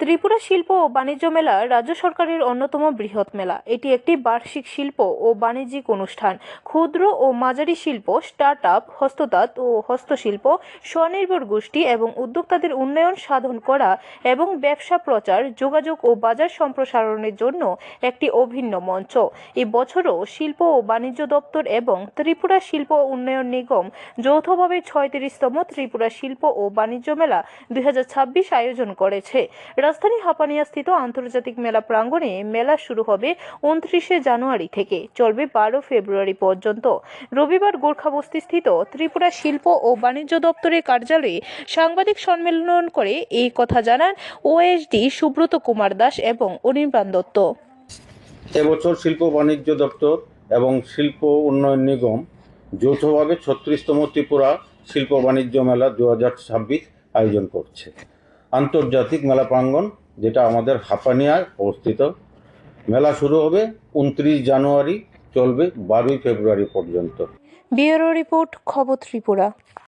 ত্রিপুরা শিল্প ও বাণিজ্য মেলা রাজ্য সরকারের অন্যতম বৃহৎ মেলা। এটি একটি বার্ষিক শিল্প ও বাণিজ্যিক অনুষ্ঠান। ক্ষুদ্র ও মাঝারি শিল্প স্টার্ট আপ হস্ততাঁত ও হস্তশিল্প, স্বনির্ভর গোষ্ঠী এবং উদ্যোক্তাদের উন্নয়ন সাধন করা এবং ব্যবসা প্রচার, যোগাযোগ ও বাজার সম্প্রসারণের জন্য একটি অভিন্ন মঞ্চ। এই বছরও শিল্প ও বাণিজ্য দপ্তর এবং ত্রিপুরা শিল্প উন্নয়ন নিগম যৌথভাবে ছয়ত্রিশতম ত্রিপুরা শিল্প ও বাণিজ্য মেলা দুই হাজার ছাব্বিশ আয়োজন করেছে। রাজধানী হাপানিয়াস্থিত আন্তর্জাতিক মেলা প্রাঙ্গণে মেলা শুরু হবে উনত্রিশে জানুয়ারি থেকে। চলবে বারো ফেব্রুয়ারি পর্যন্ত। রবিবার গোর্খাবস্তি স্থিত ত্রিপুরা শিল্প ও বাণিজ্য দপ্তরের কার্যালয়ে সাংবাদিক সম্মেলন করে এই কথা জানান ওএসডি সুব্রত কুমার দাস এবং অনির্বাণ দত্ত। এবছর শিল্প বাণিজ্য দপ্তর এবং শিল্প উন্নয়ন নিগম যৌথভাবে ছত্রিশতম ত্রিপুরা শিল্প বাণিজ্য মেলা দু আয়োজন করছে। আন্তর্জাতিক মেলা প্রাঙ্গণ, যেটা আমাদের হাফানিয়ায় অবস্থিত। মেলা শুরু হবে উনত্রিশ জানুয়ারি, চলবে বারোই ফেব্রুয়ারি পর্যন্ত। ব্যুরো রিপোর্ট, খবর ত্রিপুরা।